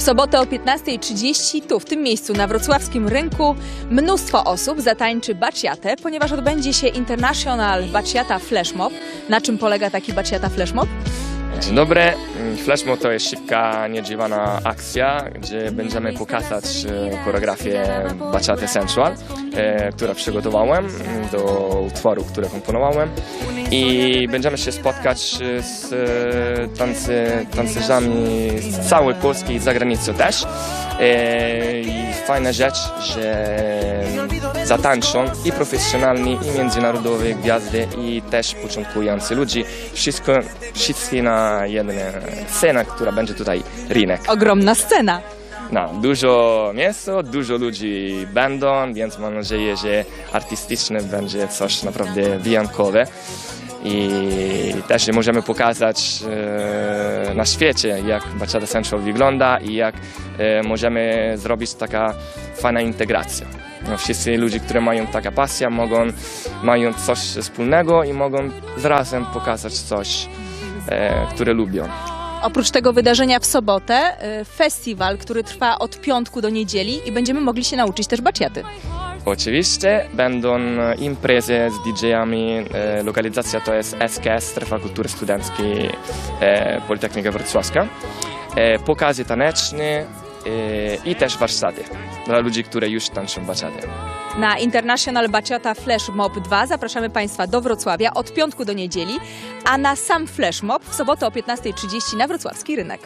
W sobotę o 15.30 tu, w tym miejscu, na wrocławskim rynku, mnóstwo osób zatańczy baciatę, ponieważ odbędzie się International Baciata Flash Mob. Na czym polega taki baciata Flash Mob? Dzień dobry. Flashmob to jest szybka, niedziwana akcja, gdzie będziemy pokazać e, choreografię Sensual, e, którą przygotowałem do utworu, który komponowałem. I będziemy się spotkać e, z e, tancy, tancerzami z całej Polski i z zagranicy też. I fajna rzecz, że zatańczą i profesjonalni, i międzynarodowe gwiazdy, i też początkujący ludzi. Wszystko, wszyscy na jednej scenie, która będzie tutaj rynek. Ogromna scena. No, dużo miejsca, dużo ludzi będą, więc mam nadzieję, że artystyczne będzie coś naprawdę wyjątkowe. I też możemy pokazać e, na świecie, jak Bachata Central wygląda i jak e, możemy zrobić taka fajna integracja. No, wszyscy ludzie, którzy mają taka pasja, mogą, mają coś wspólnego i mogą razem pokazać coś, e, które lubią. Oprócz tego wydarzenia w sobotę, y, festiwal, który trwa od piątku do niedzieli i będziemy mogli się nauczyć też baciaty. Oczywiście będą imprezy z DJ-ami. E, lokalizacja to jest SKS, Strefa Kultury Studenckiej e, Politechnika Wrocławska. Pokazy taneczne i też warsztaty dla ludzi, którzy już tańczą baciatę. Na International Baciata Flash Mob 2 zapraszamy Państwa do Wrocławia od piątku do niedzieli, a na sam Flash Mob w sobotę o 15.30 na wrocławski rynek.